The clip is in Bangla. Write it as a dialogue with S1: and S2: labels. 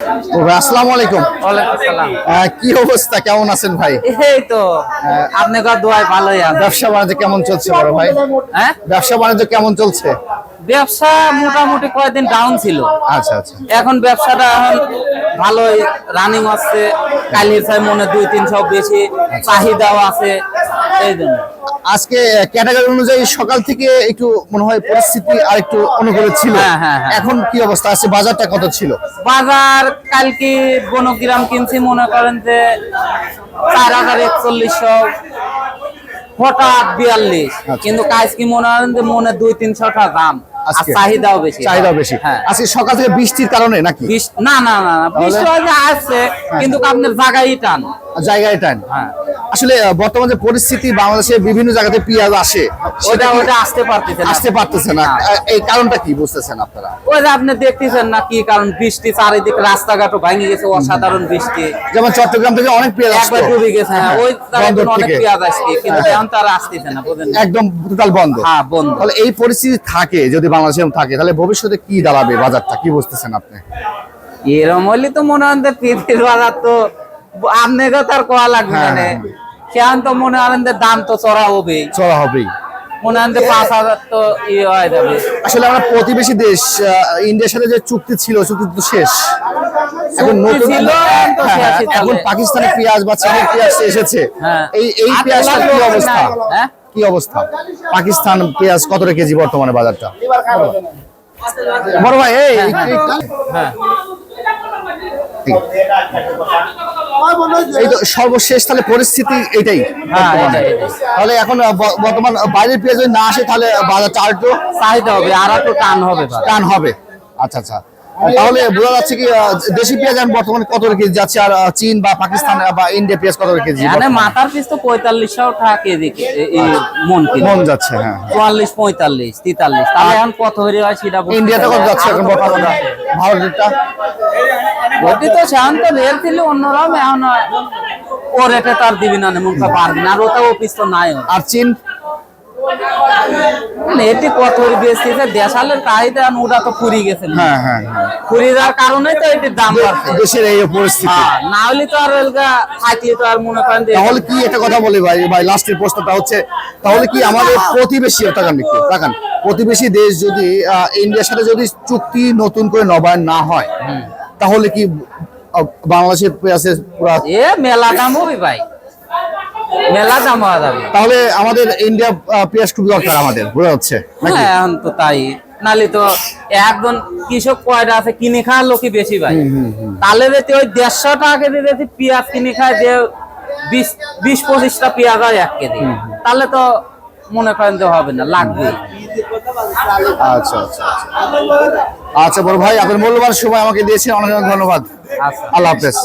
S1: ও ভাই আসসালামু আলাইকুম।
S2: ওয়ালাইকুম
S1: কি অবস্থা? কেমন আছেন ভাই?
S2: এই তো আপনি কার ভালোই
S1: ব্যবসা বাণিজ্য কেমন চলছে বড় ভাই?
S2: হ্যাঁ?
S1: ব্যবসা বাণিজ্য কেমন চলছে?
S2: ব্যবসা মোটামুটি কয়েকদিন ডাউন ছিল।
S1: আচ্ছা আচ্ছা।
S2: এখন ব্যবসাটা এখন ভালোই রানিং কালির চাই মনে দুই তিনশো বেশি চাহিদাও আছে। এই জন্য।
S1: আজকে ক্যাটাগরি অনুযায়ী সকাল থেকে একটু মনে হয় পরিস্থিতি আর একটু অনুকূলে ছিল।
S2: হ্যাঁ, হ্যাঁ, হ্যাঁ।
S1: এখন কি অবস্থা আছে? বাজারটা কত ছিল?
S2: বাজার কালকে বনগ্রাম কিনছি মনে করেন যে চার হাজার একচল্লিশশো হঠাৎ বিয়াল্লিশ।
S1: আচ্ছা।
S2: কিন্তু কাজ কি মনে করেন যে মনে দুই তিনশোটা দাম। চাহিদাও বেশি।
S1: চাহিদা বেশি। আজকে সকাল থেকে বৃষ্টির কারণে নাকি?
S2: না না না বৃষ্টি আসছে কিন্তু আপনার জায়গায় টান।
S1: জায়গায় টাইম
S2: হ্যাঁ।
S1: আসলে বর্তমান পরিস্থিতি বাংলাদেশে বিভিন্ন জায়গাতে পেঁয়াজ আসে
S2: ওটা ওটা আসতে পারতেছে না।
S1: আসতে পারতেছে না। এই কারণটা কি বুঝতেছেন আপনারা?
S2: ওই যে আপনি দেখতেছেন না কি কারণ বৃষ্টি চারিদিকে রাস্তাঘাটও ভেঙে গেছে অসাধারণ বৃষ্টি।
S1: যেমন চট্টগ্রাম থেকে অনেক পেঁয়াজ আসতো।
S2: একবার ডুবে গেছে হ্যাঁ ওই অনেক। পেঁয়াজ আসছে কিন্তু
S1: হ্যাঁ।
S2: এখন তারা আসতেছে না বুঝেন
S1: একদম টোটাল বন্ধ।
S2: হ্যাঁ বন্ধ।
S1: তাহলে এই পরিস্থিতি থাকে যদি বাংলাদেশে থাকে তাহলে ভবিষ্যতে কি দাঁড়াবে বাজারটা? কি বুঝতেছেন আপনি?
S2: এরম হলে তো মনে হয় পৃথিবীর বাজার তো আপনাকে তো আর কোয়া লাগবে
S1: হ্যাঁ,
S2: না
S1: হ্যাঁ।
S2: সেখান তো মনে হয় যে দাম তো চড়া হবে
S1: চড়া হবেই।
S2: মনে পাঁচ হাজার তো ইয়ে হয়ে যাবে।
S1: আসলে আমরা প্রতিবেশী দেশ ইন্ডিয়ার সাথে যে চুক্তি ছিল চুক্তি তো শেষ। এখন নতুন
S2: এখন
S1: হ্যাঁ,
S2: শেষই
S1: এখন
S2: তাহলে।
S1: পাকিস্তানি পেঁয়াজ বা চীনের পেঁয়াজ এসেছে। এই এই পেঁয়াজটার কি অবস্থা?
S2: হ্যাঁ?
S1: কি অবস্থা? পাকিস্তান পেঁয়াজ কত কেজি বর্তমানে বাজারটা? বড় ভাই এই
S2: হ্যাঁ।
S1: এই তো সর্বশেষ তাহলে পরিস্থিতি এটাই।
S2: হ্যাঁ।
S1: তাহলে এখন বর্তমান বাইরের পেঁয়াজ যদি না আসে তাহলে বাজার একটু
S2: চাহিদা হবে আর একটু টান হবে
S1: টান হবে। আচ্ছা আচ্ছা। তাহলে বোঝা যাচ্ছে কি দেশি পেঁয়াজ এখন বর্তমানে কত কেজি যাচ্ছে? আর চীন বা পাকিস্তান বা ইন্ডিয়া পেঁয়াজ কত কেজি বর্তমানে?
S2: মাথার পিস তো পঁয়তাল্লিশশো টাকা কেজি মন
S1: মন যাচ্ছে হ্যাঁ।
S2: চুয়াল্লিশ পঁয়তাল্লিশ তেতাল্লিশ। তাহলে এখন কত হয়ে হয় সেটা
S1: ইন্ডিয়াতে কত যাচ্ছে এখন বর্তমানে? ভারতেরটা?
S2: ওটি তো সেখান তো রেল ছিল অন্যরকম এখন ও রেটে তার দিবি না মুখটা পারবি না। আর ওটা অফিস তো নাই।
S1: আর চীন?
S2: মানে এটি কত করে বেচতেছে দেশালের চাহিদা ওটা তো ফুরি গেছে।
S1: হ্যাঁ হ্যাঁ হ্যাঁ।
S2: যাওয়ার কারণে তো এটির দাম বাড়ছে।
S1: দেশের এই পরিস্থিতি।
S2: না হলে তো আর থাকলে তো আর মনে করেন
S1: তাহলে কি একটা কথা বলি ভাই ভাই লাস্টের প্রশ্নটা হচ্ছে তাহলে কি আমাদের প্রতিবেশী তাকান তাকান। প্রতিবেশী দেশ যদি ইন্ডিয়ার সাথে যদি চুক্তি নতুন করে নবায়ন না হয় তাহলে কি বাংলাদেশের পেঁয়াজের
S2: এ মেলা দাম হবে ভাই। মেলা দাম। হওয়া যাবে
S1: তাহলে আমাদের ইন্ডিয়া পেঁয়াজ খুব দরকার আমাদের বোঝা যাচ্ছে
S2: হ্যাঁ এখন তো তাই। নালে তো একজন কৃষক কয়টা আছে কিনে খাওয়ার লোকই বেশি ভাই। তাহলে যদি ওই দেড়শো টাকা কেজি যদি পেঁয়াজ কিনে খায় যে বিশ বিশ পঁচিশটা পেঁয়াজ হয় এক কেজি। তাহলে তো মনে করেন যে হবে না লাগবে।
S1: আচ্ছা আচ্ছা আচ্ছা। আচ্ছা বড় ভাই আপনার মূল্যবান সময় আমাকে দিয়েছেন অনেক অনেক ধন্যবাদ।
S2: আচ্ছা।
S1: আল্লাহ হাফেজ।